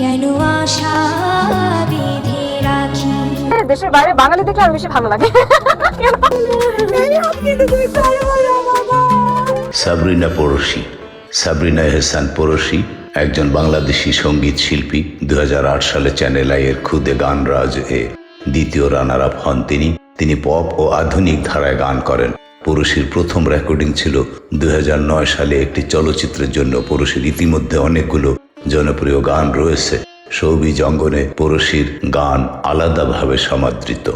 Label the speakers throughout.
Speaker 1: কেন আশা বেঁধে রাখি।
Speaker 2: দেশের বাইরে বাঙালি দেখলে আরও বেশি ভালো লাগে।
Speaker 3: সাবরিনা পড়শি সাবরিনা এহসান পড়শি একজন বাংলাদেশি সংগীত শিল্পী দু হাজার আট সালে চ্যানেল আই এর খুদে গান রাজ এ দ্বিতীয় রানার আপ হন তিনি। তিনি পপ ও আধুনিক ধারায় গান করেন। পড়শির প্রথম রেকর্ডিং ছিল দুই হাজার নয় সালে একটি চলচ্চিত্রের জন্য। পুরুষের ইতিমধ্যে অনেকগুলো জনপ্রিয় গান রয়েছে। সৌবি অঙ্গনে পড়শির গান আলাদাভাবে সমাদৃত।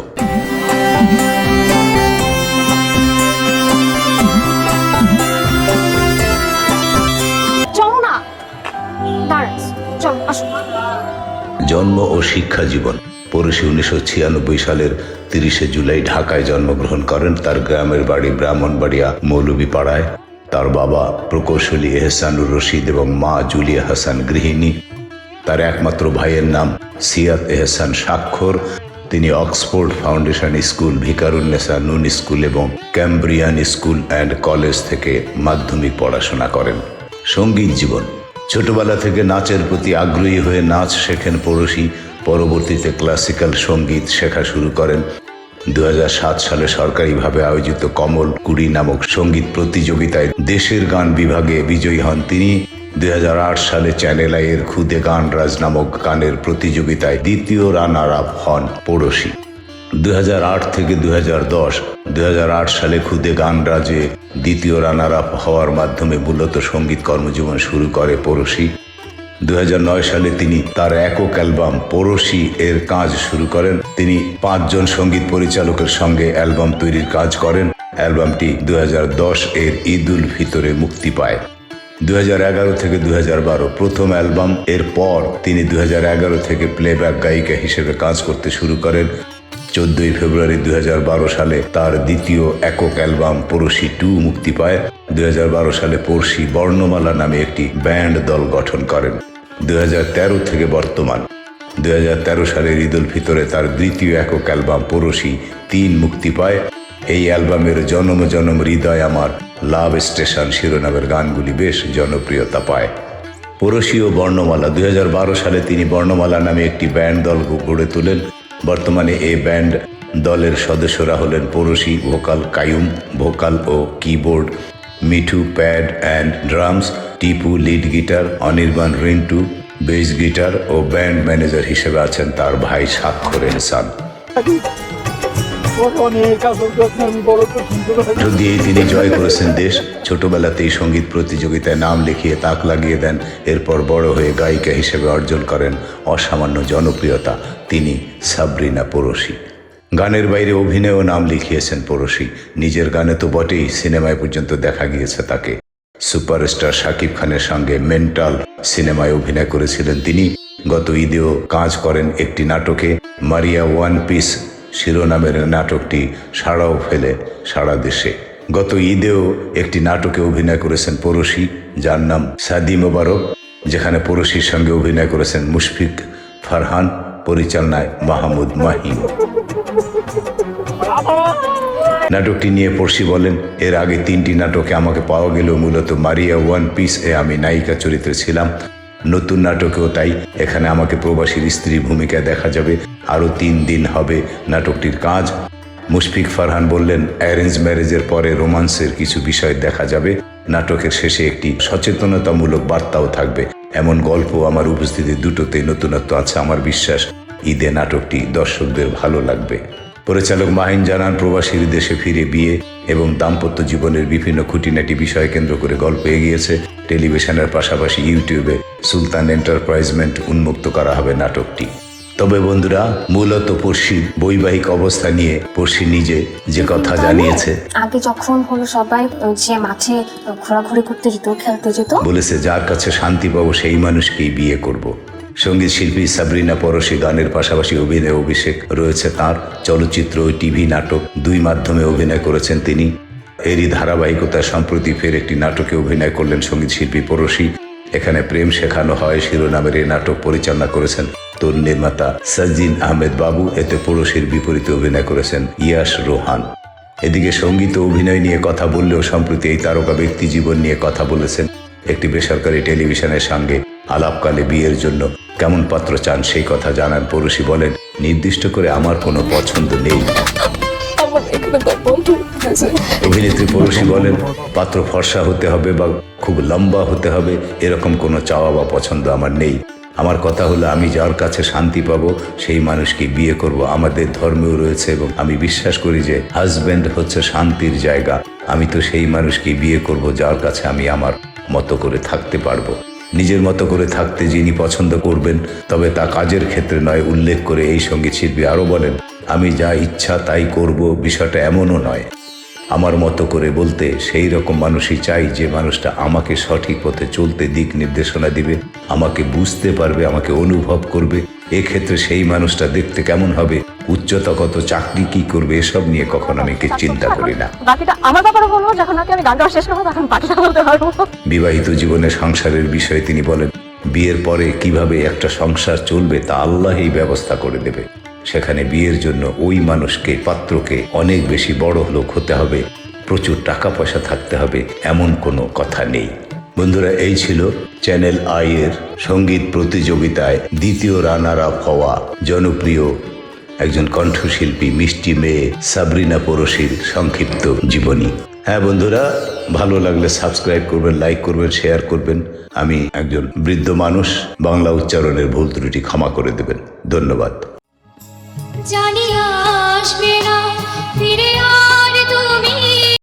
Speaker 3: জন্ম ও শিক্ষা জীবন। পড়শি উনিশশো ছিয়ানব্বই সালের তিরিশে জুলাই ঢাকায় জন্মগ্রহণ করেন। তার গ্রামের বাড়ি ব্রাহ্মণবাড়িয়া মৌলভীপাড়ায়। তার বাবা প্রকৌশলী এহসানুর রশিদ এবং মা জুলিয়া হাসান গৃহিণী। তার একমাত্র ভাইয়ের নাম সিয়াত এহসান স্বাক্ষর। তিনি অক্সফোর্ড ফাউন্ডেশন স্কুল ভিকারুন্নেসা নুন স্কুল এবং ক্যাম্ব্রিয়ান স্কুল অ্যান্ড কলেজ থেকে মাধ্যমিক পড়াশোনা করেন। সংগীত জীবন। ছোটবেলা থেকে নাচের প্রতি আগ্রহী হয়ে নাচ শেখেন পড়শি। পরবর্তীতে ক্লাসিক্যাল সংগীত শেখা শুরু করেন। দুই হাজার সাত সালে সরকারিভাবে আয়োজিত কমল কুড়ি নামক সংগীত প্রতিযোগিতায় দেশের গান বিভাগে বিজয়ী হন তিনি। দুই হাজার আট সালে চ্যানেল আইয়ের খুদে গান রাজ নামক গানের প্রতিযোগিতায় দ্বিতীয় রানার আপ হন পড়শি। দুই থেকে দুই দুই সালে খুদে গান রাজে দ্বিতীয় রানার আপ হওয়ার মাধ্যমে মূলত সংগীত কর্মজীবন শুরু করে পড়শি। দু হাজার নয় সালে তিনি তার একক অ্যালবাম পড়শি এর কাজ শুরু করেন। তিনি পাঁচজন সংগীত পরিচালকের সঙ্গে অ্যালবাম তৈরির কাজ করেন। অ্যালবামটি দু হাজার দশ এর ঈদ উল ফিতরে মুক্তি পায়। দু হাজার এগারো থেকে দু হাজার বারো প্রথম অ্যালবাম এর পর তিনি দু হাজার এগারো থেকে প্লেব্যাক গায়িকা হিসেবে কাজ করতে শুরু করেন। চোদ্দই ফেব্রুয়ারি দু হাজার বারো সালে তার দ্বিতীয় একক অ্যালবাম পড়শি টু মুক্তি পায়। দুই হাজার বারো সালে পড়শি বর্ণমালা নামে একটি ব্যান্ড দল গঠন করেন। দু হাজার তেরো থেকে বর্তমান। দুই সালের ঈদ উল ফিতরে তার দ্বিতীয় একক অ্যালবাম পড়শি তিন মুক্তি পায়। এই অ্যালবামের জনম জনম হৃদয় আমার লাভ স্টেশন শিরোনামের গানগুলি বেশ জনপ্রিয়তা পায়। পড়শি ও বর্ণমালা। দুই হাজার বারো সালে তিনি বর্ণমালা নামে একটি ব্যান্ড দল গড়ে তোলেন। বর্তমানে এই ব্যান্ড দলের সদস্যরা হলেন Porshi, vocal Kayum, vocal O keyboard. Mithu, pad and drums, Tipu, lead guitar, Anirban Rintu, bass guitar O band manager হিসেবে আছেন তার ভাই স্বাক্ষর এহসান। দিয়ে তিনি জয় করেছেন দেশ, ছোটবেলাতেই সংগীত প্রতিযোগিতায় নাম লিখিয়ে তাক লাগিয়ে দেন, এরপর বড় হয়ে গায়িকা হিসেবে অর্জন করেন অসামান্য জনপ্রিয়তা, তিনি সাবরিনা পড়শি গানের বাইরে অভিনয়ও নাম লিখিয়েছেন পড়শি। নিজের গানে তো বটেই সিনেমায় পর্যন্ত দেখা গিয়েছে তাকে। সুপারস্টার শাকিব খানের সঙ্গে মেন্টাল সিনেমায় অভিনয় করেছিলেন তিনি। গত ঈদেও কাজ করেন একটি নাটকে। মারিয়া ওয়ান পিস শিরোনামের নাটকটি সাড়াও ফেলে সারা দেশে। গত ঈদেও একটি নাটকে অভিনয় করেছেন পড়শি, যার নাম সাদি মোবারক, যেখানে পড়শির সঙ্গে অভিনয় করেছেন মুশফিক ফারহান, পরিচালনায় মাহমুদ মাহিম নাটকটি নিয়ে পড়শি বলেন, এর আগে তিনটি নাটকে আমাকে পাওয়া গেলেও মূলত মারিয়া ওয়ান পিস এ আমি নায়িকা চরিত্রে ছিলাম। নতুন নাটকেও তাই, এখানে আমাকে প্রবাসীর স্ত্রী ভূমিকায় দেখা যাবে, আরও তিন দিন হবে নাটকটির কাজ। মুশফিক ফারহান বললেন, অ্যারেঞ্জ ম্যারেজের পরে রোমান্সের কিছু বিষয় দেখা যাবে, নাটকের শেষে একটি সচেতনতামূলক বার্তাও থাকবে। এমন গল্প আমার উপস্থিতি দুটোতে নতুনত্ব আছে, আমার বিশ্বাস। ঈদে নাটকটি দর্শকদের ভালো লাগবে। পরিচালক মাহিন জানান প্রবাসীর দেশে ফিরে বিয়ে এবং দাম্পত্য জীবনের বিভিন্ন খুঁটিনাটি বিষয় কেন্দ্র করে গল্প এগিয়েছে। টেলিভিশনের পাশাপাশি ইউটিউবে সুলতান এন্টারপ্রাইজমেন্ট উন্মুক্ত করা হবে নাটকটি। তবে বন্ধুরা মূলত পড়শি বৈবাহিক অবস্থা নিয়ে পড়শি নিজে যে কথা জানিয়েছে।
Speaker 4: আগে যখন হলো সবাই যে মাঠে ঘোরাঘুরি করতে যেত খেলতে যেত।
Speaker 3: বলেছে যার কাছে শান্তি পাবো সেই মানুষকেই বিয়ে করব। সংগীত শিল্পী সাবরিনা পরশি গানের পাশাপাশি অভিনয় অভিষেক রয়েছে তার। চলচ্চিত্র টিভি নাটক দুই মাধ্যমে অভিনয় করেছেন তিনি। এরই ধারাবাহিকতায় সম্প্রতি ফের একটি নাটকে অভিনয় করলেন সংগীত শিল্পী পরশি। এখানে প্রেম শেখানো হয়, শিরোনামের এই নাটক পরিচালনা করেছেন তরুণ নির্মাতা সাজিন আহমেদ বাবু। এতে পড়শির বিপরীতে অভিনয় করেছেন ইয়াস রোহান। এদিকে সংগীত অভিনয় নিয়ে কথা বললেও সম্প্রতি এই তারকা ব্যক্তি জীবন নিয়ে কথা বলেছেন। একটি বেসরকারি টেলিভিশনের সঙ্গে আলাপকালে বিয়ের জন্য কেমন পাত্র চান সেই কথা জানান পড়োশি বলেন নির্দিষ্ট করে আমার কোনো পছন্দ নেই। অভিনেত্রী পড়োশি বলেন পাত্র ফর্সা হতে হবে বা খুব লম্বা হতে হবে এরকম কোনো চাওয়া বা পছন্দ আমার নেই। আমার কথা হলো আমি যার কাছে শান্তি পাবো সেই মানুষকে বিয়ে করব। আমাদের ধর্মেও রয়েছে এবং আমি বিশ্বাস করি যে হাজব্যান্ড হচ্ছে শান্তির জায়গা। আমি তো সেই মানুষকে বিয়ে করব যার কাছে আমি আমার মতো করে থাকতে পারব। নিজের মতো করে থাকতে যিনি পছন্দ করবেন, তবে তা কাজের ক্ষেত্রে নয়, উল্লেখ করে এই সংগীত শিল্পী আরও বলেন, আমি যা ইচ্ছা তাই করব, বিষয়টা এমনও নয়। আমার মতো করে বলতে সেই রকম মানুষই চাই যে মানুষটা আমাকে সঠিক পথে চলতে দিক নির্দেশনা দিবে আমাকে বুঝতে পারবে আমাকে অনুভব করবে। এক্ষেত্রে সেই মানুষটা দেখতে কেমন হবে? উচ্চতা কত চাকরি কি করবে? এসব নিয়ে কখন আমি কি চিন্তা করি না।
Speaker 2: বাকিটা আমার ব্যাপারে বলব যখন আমি গান গাওয়া শেষ করব তখন বাকিটা বলতে পারব।
Speaker 3: বিবাহিত জীবনে সংসারের বিষয়ে তিনি বলেন বিয়ের পরে কীভাবে একটা সংসার চলবে তা আল্লাহই ব্যবস্থা করে দেবে। সেখানে বিয়ের জন্য ওই মানুষকে, পাত্রকে অনেক বেশি বড় লোক হতে হবে। প্রচুর টাকা পয়সা থাকতে হবে, এমন কোনো কথা নেই। বন্ধুরা, এই ছিল চ্যানেল আই এর সংগীত প্রতিযোগিতায় দ্বিতীয় রানার আপ হওয়া জনপ্রিয় একজন কণ্ঠশিল্পী মিষ্টি মেয়ে সাবরিনা পরশির সংক্ষিপ্ত জীবনী। হ্যাঁ বন্ধুরা, ভালো লাগলে সাবস্ক্রাইব করবেন, লাইক করবেন, শেয়ার করবেন। আমি একজন বৃদ্ধ মানুষ, বাংলা উচ্চারণের ভুল ত্রুটি ক্ষমা করে দেবেন। ধন্যবাদ।